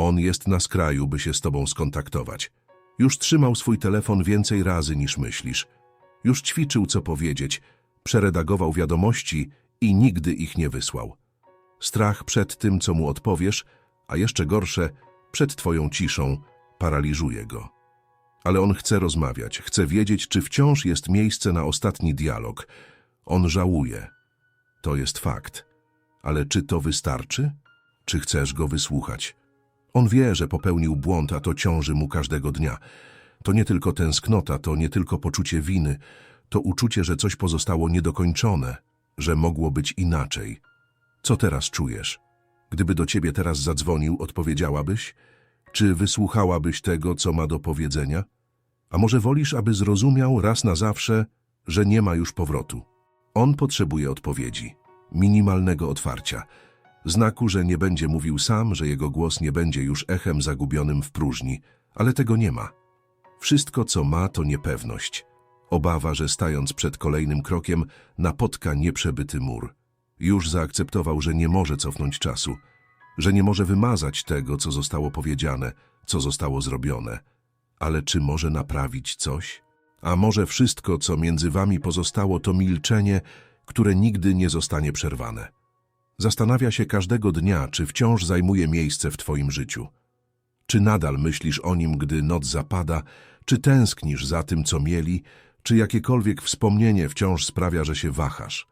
On jest na skraju, by się z tobą skontaktować. Już trzymał swój telefon więcej razy niż myślisz. Już ćwiczył, co powiedzieć, przeredagował wiadomości i nigdy ich nie wysłał. Strach przed tym, co mu odpowiesz, a jeszcze gorsze, przed twoją ciszą, paraliżuje go. Ale on chce rozmawiać, chce wiedzieć, czy wciąż jest miejsce na ostatni dialog. On żałuje. To jest fakt. Ale czy to wystarczy? Czy chcesz go wysłuchać? On wie, że popełnił błąd, a to ciąży mu każdego dnia. To nie tylko tęsknota, to nie tylko poczucie winy, to uczucie, że coś pozostało niedokończone, że mogło być inaczej. Co teraz czujesz? Gdyby do ciebie teraz zadzwonił, odpowiedziałabyś? Czy wysłuchałabyś tego, co ma do powiedzenia? A może wolisz, aby zrozumiał raz na zawsze, że nie ma już powrotu? On potrzebuje odpowiedzi, minimalnego otwarcia, znaku, że nie będzie mówił sam, że jego głos nie będzie już echem zagubionym w próżni, ale tego nie ma. Wszystko, co ma, to niepewność. Obawa, że stając przed kolejnym krokiem, napotka nieprzebyty mur. Już zaakceptował, że nie może cofnąć czasu, że nie może wymazać tego, co zostało powiedziane, co zostało zrobione. Ale czy może naprawić coś? A może wszystko, co między wami pozostało, to milczenie, które nigdy nie zostanie przerwane? Zastanawia się każdego dnia, czy wciąż zajmuje miejsce w twoim życiu. Czy nadal myślisz o nim, gdy noc zapada, czy tęsknisz za tym, co mieli, czy jakiekolwiek wspomnienie wciąż sprawia, że się wahasz?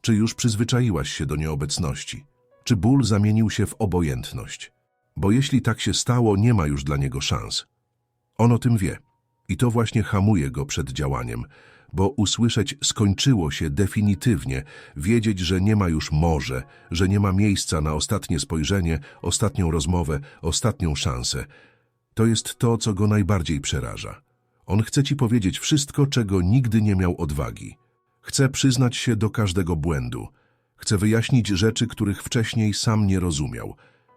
Czy już przyzwyczaiłaś się do nieobecności? Czy ból zamienił się w obojętność? Bo jeśli tak się stało, nie ma już dla niego szans. On o tym wie i to właśnie hamuje go przed działaniem, bo usłyszeć skończyło się definitywnie, wiedzieć, że nie ma już może, że nie ma miejsca na ostatnie spojrzenie, ostatnią rozmowę, ostatnią szansę. To jest to, co go najbardziej przeraża. On chce ci powiedzieć wszystko, czego nigdy nie miał odwagi. Chce przyznać się do każdego błędu. Chce wyjaśnić rzeczy, których wcześniej sam nie rozumiał.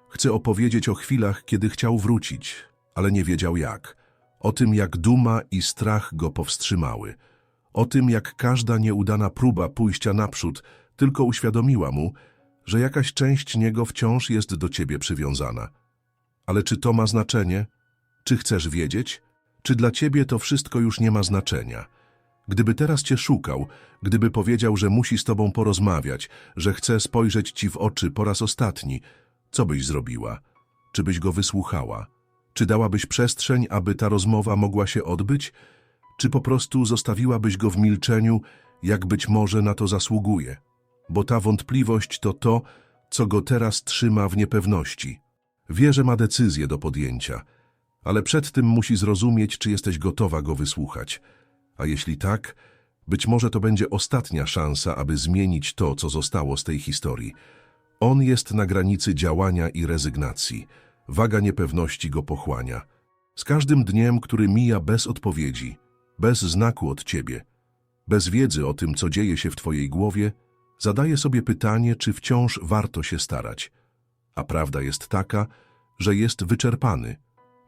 Chce opowiedzieć o chwilach, kiedy chciał wrócić, ale nie wiedział jak. O tym, jak duma i strach go powstrzymały. O tym, jak każda nieudana próba pójścia naprzód tylko uświadomiła mu, że jakaś część niego wciąż jest do ciebie przywiązana. Ale czy to ma znaczenie? Czy chcesz wiedzieć? Czy dla ciebie to wszystko już nie ma znaczenia? Gdyby teraz cię szukał, gdyby powiedział, że musi z tobą porozmawiać, że chce spojrzeć ci w oczy po raz ostatni, co byś zrobiła? Czy byś go wysłuchała? Czy dałabyś przestrzeń, aby ta rozmowa mogła się odbyć? Czy po prostu zostawiłabyś go w milczeniu, jak być może na to zasługuje? Bo ta wątpliwość to to, co go teraz trzyma w niepewności. Wie, że ma decyzję do podjęcia, ale przed tym musi zrozumieć, czy jesteś gotowa go wysłuchać. A jeśli tak, być może to będzie ostatnia szansa, aby zmienić to, co zostało z tej historii. On jest na granicy działania i rezygnacji. Waga niepewności go pochłania. Z każdym dniem, który mija bez odpowiedzi, bez znaku od ciebie, bez wiedzy o tym, co dzieje się w twojej głowie, zadaje sobie pytanie, czy wciąż warto się starać. A prawda jest taka, że jest wyczerpany.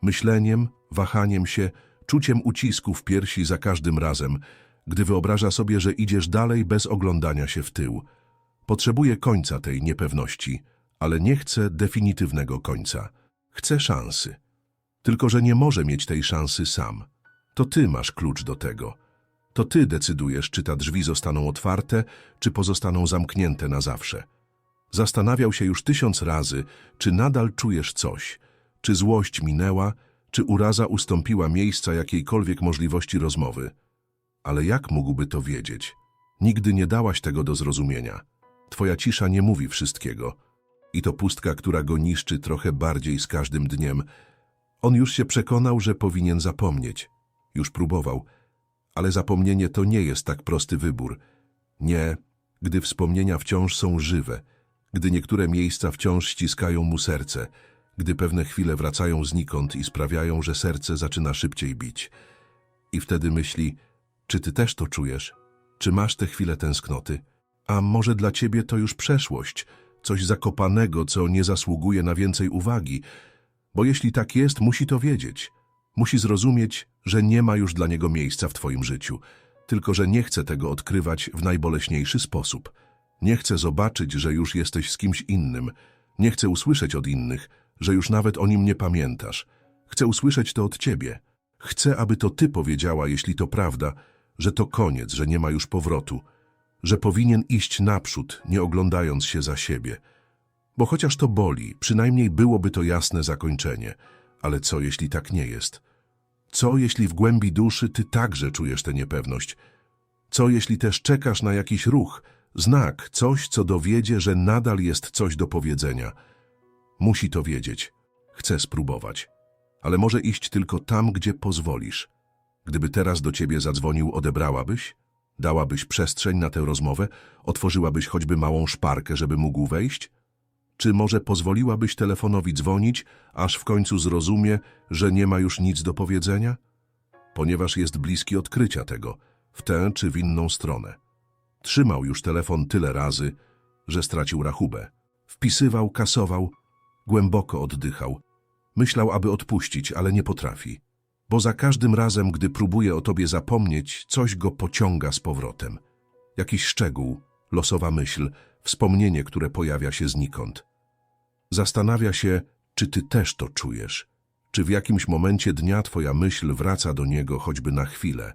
Myśleniem, wahaniem się, czuciem ucisku w piersi za każdym razem, gdy wyobraża sobie, że idziesz dalej bez oglądania się w tył. Potrzebuje końca tej niepewności, ale nie chce definitywnego końca. Chce szansy. Tylko, że nie może mieć tej szansy sam. To ty masz klucz do tego. To ty decydujesz, czy te drzwi zostaną otwarte, czy pozostaną zamknięte na zawsze. Zastanawiał się już tysiąc razy, czy nadal czujesz coś, czy złość minęła, czy uraza ustąpiła miejsca jakiejkolwiek możliwości rozmowy. Ale jak mógłby to wiedzieć? Nigdy nie dałaś tego do zrozumienia. Twoja cisza nie mówi wszystkiego. I to pustka, która go niszczy trochę bardziej z każdym dniem. On już się przekonał, że powinien zapomnieć. Już próbował. Ale zapomnienie to nie jest tak prosty wybór. Nie, gdy wspomnienia wciąż są żywe, gdy niektóre miejsca wciąż ściskają mu serce, gdy pewne chwile wracają znikąd i sprawiają, że serce zaczyna szybciej bić. I wtedy myśli, czy ty też to czujesz? Czy masz te chwile tęsknoty? A może dla ciebie to już przeszłość, coś zakopanego, co nie zasługuje na więcej uwagi? Bo jeśli tak jest, musi to wiedzieć. Musi zrozumieć, że nie ma już dla niego miejsca w twoim życiu, tylko że nie chce tego odkrywać w najboleśniejszy sposób. Nie chce zobaczyć, że już jesteś z kimś innym. Nie chce usłyszeć od innych, że już nawet o nim nie pamiętasz. Chcę usłyszeć to od ciebie. Chcę, aby to ty powiedziała, jeśli to prawda, że to koniec, że nie ma już powrotu, że powinien iść naprzód, nie oglądając się za siebie. Bo chociaż to boli, przynajmniej byłoby to jasne zakończenie. Ale co, jeśli tak nie jest? Co, jeśli w głębi duszy ty także czujesz tę niepewność? Co, jeśli też czekasz na jakiś ruch, znak, coś, co dowiedzie, że nadal jest coś do powiedzenia? Musi to wiedzieć. Chce spróbować. Ale może iść tylko tam, gdzie pozwolisz. Gdyby teraz do ciebie zadzwonił, odebrałabyś? Dałabyś przestrzeń na tę rozmowę? Otworzyłabyś choćby małą szparkę, żeby mógł wejść? Czy może pozwoliłabyś telefonowi dzwonić, aż w końcu zrozumie, że nie ma już nic do powiedzenia? Ponieważ jest bliski odkrycia tego, w tę czy w inną stronę. Trzymał już telefon tyle razy, że stracił rachubę. Wpisywał, kasował, głęboko oddychał. Myślał, aby odpuścić, ale nie potrafi. Bo za każdym razem, gdy próbuje o tobie zapomnieć, coś go pociąga z powrotem. Jakiś szczegół, losowa myśl, wspomnienie, które pojawia się znikąd. Zastanawia się, czy ty też to czujesz. Czy w jakimś momencie dnia twoja myśl wraca do niego choćby na chwilę,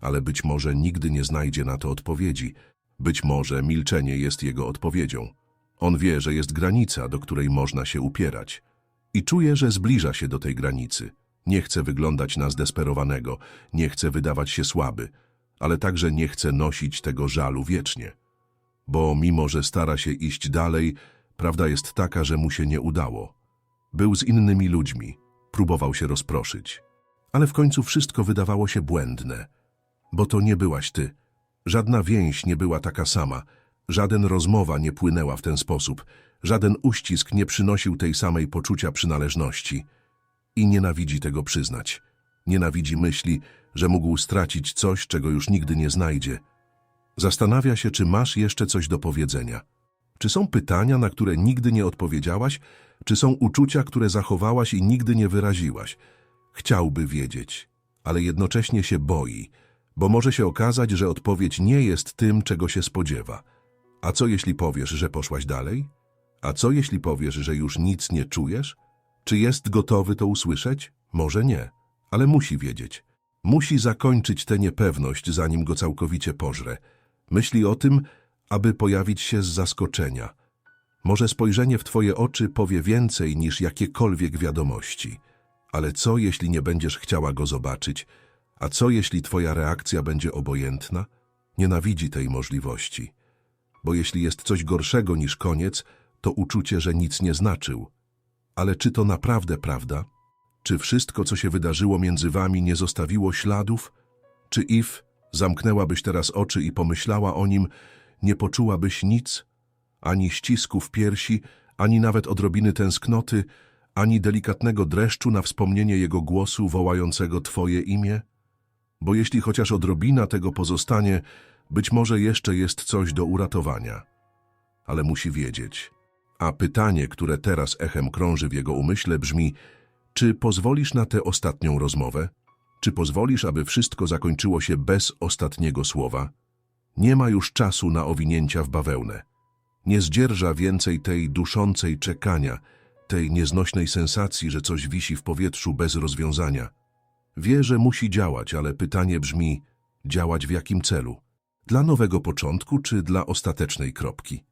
ale być może nigdy nie znajdzie na to odpowiedzi. Być może milczenie jest jego odpowiedzią. On wie, że jest granica, do której można się upierać. I czuje, że zbliża się do tej granicy. Nie chce wyglądać na zdesperowanego, nie chce wydawać się słaby, ale także nie chce nosić tego żalu wiecznie. Bo mimo, że stara się iść dalej, prawda jest taka, że mu się nie udało. Był z innymi ludźmi, próbował się rozproszyć. Ale w końcu wszystko wydawało się błędne. Bo to nie byłaś ty. Żadna więź nie była taka sama. Żaden rozmowa nie płynęła w ten sposób. Żaden uścisk nie przynosił tej samej poczucia przynależności. I nienawidzi tego przyznać. Nienawidzi myśli, że mógł stracić coś, czego już nigdy nie znajdzie. Zastanawia się, czy masz jeszcze coś do powiedzenia. Czy są pytania, na które nigdy nie odpowiedziałaś? Czy są uczucia, które zachowałaś i nigdy nie wyraziłaś? Chciałby wiedzieć, ale jednocześnie się boi, bo może się okazać, że odpowiedź nie jest tym, czego się spodziewa. A co jeśli powiesz, że poszłaś dalej? A co jeśli powiesz, że już nic nie czujesz? Czy jest gotowy to usłyszeć? Może nie, ale musi wiedzieć. Musi zakończyć tę niepewność, zanim go całkowicie pożre. Myśli o tym, aby pojawić się z zaskoczenia. Może spojrzenie w twoje oczy powie więcej niż jakiekolwiek wiadomości. Ale co, jeśli nie będziesz chciała go zobaczyć? A co, jeśli twoja reakcja będzie obojętna? Nienawidzi tej możliwości. Bo jeśli jest coś gorszego niż koniec, to uczucie, że nic nie znaczył. Ale czy to naprawdę prawda? Czy wszystko, co się wydarzyło między wami, nie zostawiło śladów? Czy If zamknęłabyś teraz oczy i pomyślała o nim, nie poczułabyś nic? Ani ścisku w piersi, ani nawet odrobiny tęsknoty, ani delikatnego dreszczu na wspomnienie jego głosu wołającego twoje imię? Bo jeśli chociaż odrobina tego pozostanie, być może jeszcze jest coś do uratowania. Ale musi wiedzieć. A pytanie, które teraz echem krąży w jego umyśle brzmi, czy pozwolisz na tę ostatnią rozmowę? Czy pozwolisz, aby wszystko zakończyło się bez ostatniego słowa? Nie ma już czasu na owinięcia w bawełnę. Nie zdzierża więcej tej duszącej czekania, tej nieznośnej sensacji, że coś wisi w powietrzu bez rozwiązania. Wie, że musi działać, ale pytanie brzmi, działać w jakim celu? Dla nowego początku czy dla ostatecznej kropki?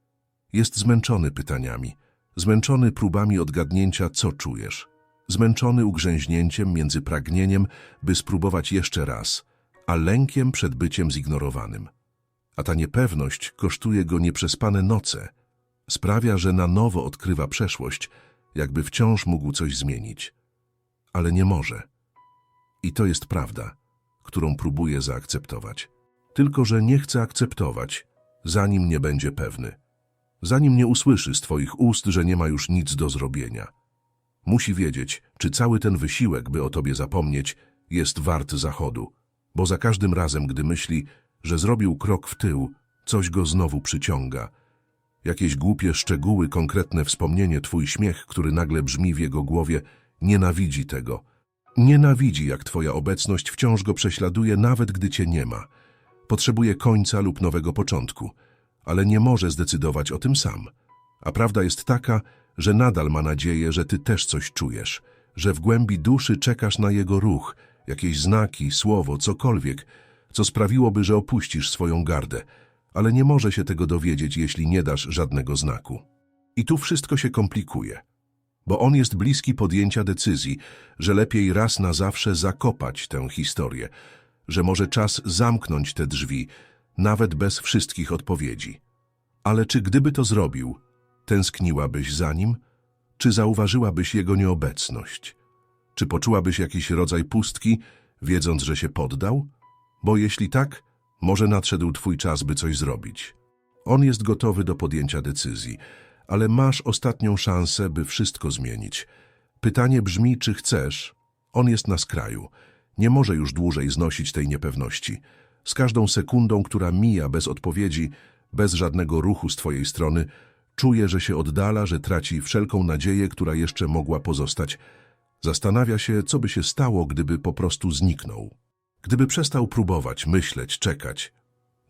Jest zmęczony pytaniami, zmęczony próbami odgadnięcia, co czujesz, zmęczony ugrzęźnięciem między pragnieniem, by spróbować jeszcze raz, a lękiem przed byciem zignorowanym. A ta niepewność kosztuje go nieprzespane noce, sprawia, że na nowo odkrywa przeszłość, jakby wciąż mógł coś zmienić. Ale nie może. I to jest prawda, którą próbuje zaakceptować. Tylko, że nie chce akceptować, zanim nie będzie pewny zanim nie usłyszy z Twoich ust, że nie ma już nic do zrobienia. Musi wiedzieć, czy cały ten wysiłek, by o Tobie zapomnieć, jest wart zachodu, bo za każdym razem, gdy myśli, że zrobił krok w tył, coś go znowu przyciąga. Jakieś głupie szczegóły, konkretne wspomnienie, Twój śmiech, który nagle brzmi w jego głowie, nienawidzi tego. Nienawidzi, jak Twoja obecność wciąż go prześladuje, nawet gdy Cię nie ma. Potrzebuje końca lub nowego początku – ale nie może zdecydować o tym sam. A prawda jest taka, że nadal ma nadzieję, że ty też coś czujesz, że w głębi duszy czekasz na jego ruch, jakieś znaki, słowo, cokolwiek, co sprawiłoby, że opuścisz swoją gardę, ale nie może się tego dowiedzieć, jeśli nie dasz żadnego znaku. I tu wszystko się komplikuje, bo on jest bliski podjęcia decyzji, że lepiej raz na zawsze zakopać tę historię, że może czas zamknąć te drzwi, nawet bez wszystkich odpowiedzi. Ale czy gdyby to zrobił, tęskniłabyś za nim? Czy zauważyłabyś jego nieobecność? Czy poczułabyś jakiś rodzaj pustki, wiedząc, że się poddał? Bo jeśli tak, może nadszedł twój czas, by coś zrobić. On jest gotowy do podjęcia decyzji, ale masz ostatnią szansę, by wszystko zmienić. Pytanie brzmi, czy chcesz? On jest na skraju. Nie może już dłużej znosić tej niepewności. Z każdą sekundą, która mija bez odpowiedzi, bez żadnego ruchu z twojej strony, czuje, że się oddala, że traci wszelką nadzieję, która jeszcze mogła pozostać. Zastanawia się, co by się stało, gdyby po prostu zniknął. Gdyby przestał próbować, myśleć, czekać.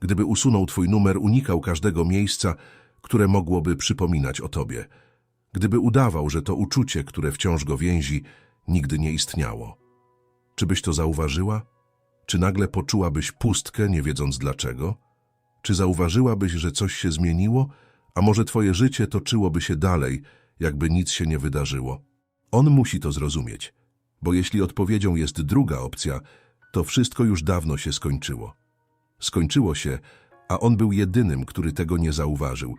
Gdyby usunął twój numer, unikał każdego miejsca, które mogłoby przypominać o tobie. Gdyby udawał, że to uczucie, które wciąż go więzi, nigdy nie istniało. Czy byś to zauważyła? Czy nagle poczułabyś pustkę, nie wiedząc dlaczego? Czy zauważyłabyś, że coś się zmieniło, a może twoje życie toczyłoby się dalej, jakby nic się nie wydarzyło? On musi to zrozumieć, bo jeśli odpowiedzią jest druga opcja, to wszystko już dawno się skończyło. Skończyło się, a on był jedynym, który tego nie zauważył.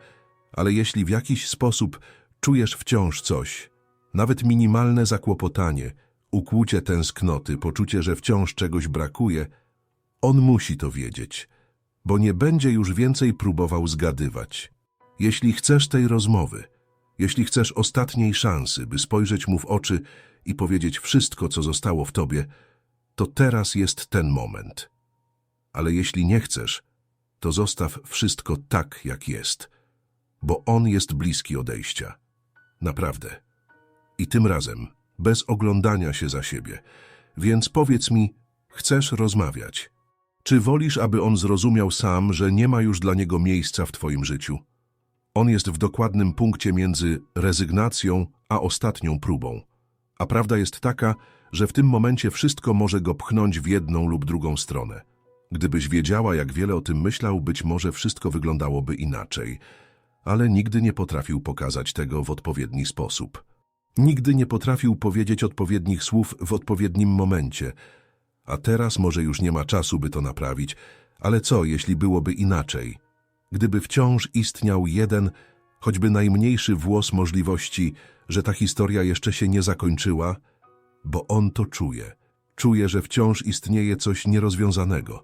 Ale jeśli w jakiś sposób czujesz wciąż coś, nawet minimalne zakłopotanie, ukłucie tęsknoty, poczucie, że wciąż czegoś brakuje, on musi to wiedzieć, bo nie będzie już więcej próbował zgadywać. Jeśli chcesz tej rozmowy, jeśli chcesz ostatniej szansy, by spojrzeć mu w oczy i powiedzieć wszystko, co zostało w tobie, to teraz jest ten moment. Ale jeśli nie chcesz, to zostaw wszystko tak, jak jest, bo on jest bliski odejścia. Naprawdę. I tym razem, bez oglądania się za siebie. Więc powiedz mi, chcesz rozmawiać? Czy wolisz, aby on zrozumiał sam, że nie ma już dla niego miejsca w twoim życiu? On jest w dokładnym punkcie między rezygnacją a ostatnią próbą. A prawda jest taka, że w tym momencie wszystko może go pchnąć w jedną lub drugą stronę. Gdybyś wiedziała, jak wiele o tym myślał, być może wszystko wyglądałoby inaczej, ale nigdy nie potrafił pokazać tego w odpowiedni sposób. Nigdy nie potrafił powiedzieć odpowiednich słów w odpowiednim momencie, a teraz może już nie ma czasu, by to naprawić, ale co, jeśli byłoby inaczej? Gdyby wciąż istniał jeden, choćby najmniejszy włos możliwości, że ta historia jeszcze się nie zakończyła, bo on to czuje. Czuje, że wciąż istnieje coś nierozwiązanego,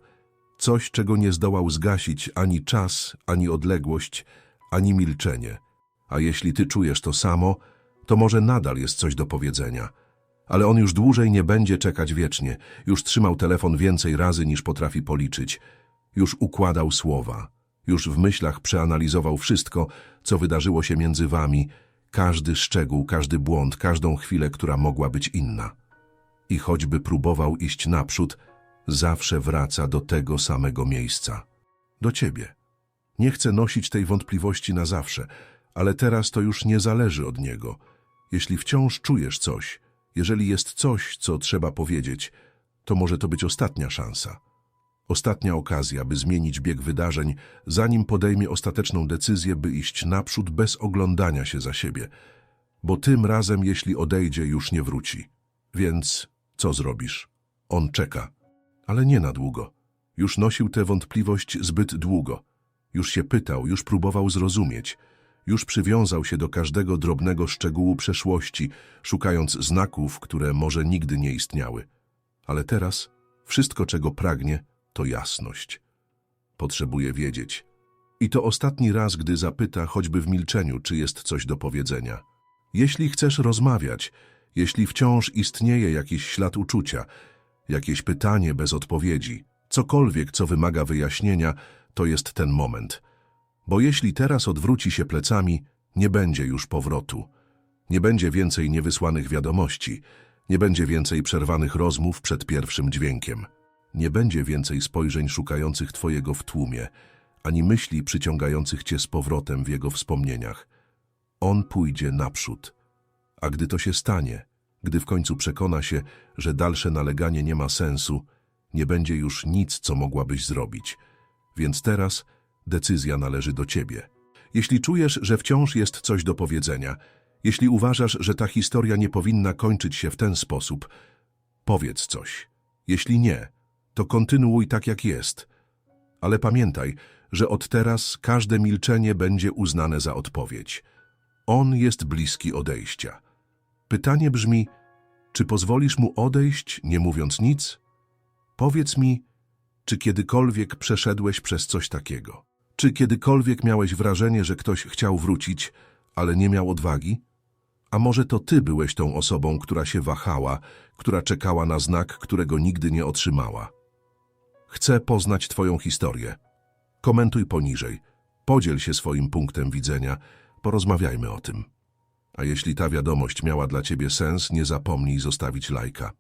coś, czego nie zdołał zgasić ani czas, ani odległość, ani milczenie. A jeśli ty czujesz to samo, to może nadal jest coś do powiedzenia. Ale on już dłużej nie będzie czekać wiecznie, już trzymał telefon więcej razy niż potrafi policzyć, już układał słowa, już w myślach przeanalizował wszystko, co wydarzyło się między wami, każdy szczegół, każdy błąd, każdą chwilę, która mogła być inna. I choćby próbował iść naprzód, zawsze wraca do tego samego miejsca. Do ciebie. Nie chcę nosić tej wątpliwości na zawsze, ale teraz to już nie zależy od niego. Jeśli wciąż czujesz coś, jeżeli jest coś, co trzeba powiedzieć, to może to być ostatnia szansa. Ostatnia okazja, by zmienić bieg wydarzeń, zanim podejmie ostateczną decyzję, by iść naprzód bez oglądania się za siebie. Bo tym razem, jeśli odejdzie, już nie wróci. Więc co zrobisz? On czeka. Ale nie na długo. Już nosił tę wątpliwość zbyt długo. Już się pytał, już próbował zrozumieć. Już przywiązał się do każdego drobnego szczegółu przeszłości, szukając znaków, które może nigdy nie istniały. Ale teraz wszystko, czego pragnie, to jasność. Potrzebuje wiedzieć. I to ostatni raz, gdy zapyta, choćby w milczeniu, czy jest coś do powiedzenia. Jeśli chcesz rozmawiać, jeśli wciąż istnieje jakiś ślad uczucia, jakieś pytanie bez odpowiedzi, cokolwiek, co wymaga wyjaśnienia, to jest ten moment. Bo jeśli teraz odwróci się plecami, nie będzie już powrotu. Nie będzie więcej niewysłanych wiadomości, nie będzie więcej przerwanych rozmów przed pierwszym dźwiękiem. Nie będzie więcej spojrzeń szukających Twojego w tłumie, ani myśli przyciągających Cię z powrotem w jego wspomnieniach. on pójdzie naprzód. A gdy to się stanie, gdy w końcu przekona się, że dalsze naleganie nie ma sensu, nie będzie już nic, co mogłabyś zrobić. Więc teraz decyzja należy do ciebie. Jeśli czujesz, że wciąż jest coś do powiedzenia, jeśli uważasz, że ta historia nie powinna kończyć się w ten sposób, powiedz coś. Jeśli nie, to kontynuuj tak jak jest. Ale pamiętaj, że od teraz każde milczenie będzie uznane za odpowiedź. On jest bliski odejścia. Pytanie brzmi, czy pozwolisz mu odejść, nie mówiąc nic? Powiedz mi, czy kiedykolwiek przeszedłeś przez coś takiego? Czy kiedykolwiek miałeś wrażenie, że ktoś chciał wrócić, ale nie miał odwagi? A może to ty byłeś tą osobą, która się wahała, która czekała na znak, którego nigdy nie otrzymała? Chcę poznać twoją historię. Komentuj poniżej, podziel się swoim punktem widzenia, porozmawiajmy o tym. A jeśli ta wiadomość miała dla ciebie sens, nie zapomnij zostawić lajka.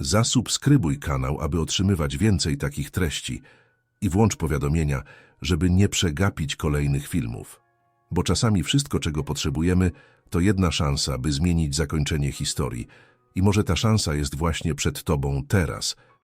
Zasubskrybuj kanał, aby otrzymywać więcej takich treści i włącz powiadomienia, żeby nie przegapić kolejnych filmów. Bo czasami wszystko, czego potrzebujemy, to jedna szansa, by zmienić zakończenie historii. I może ta szansa jest właśnie przed tobą teraz –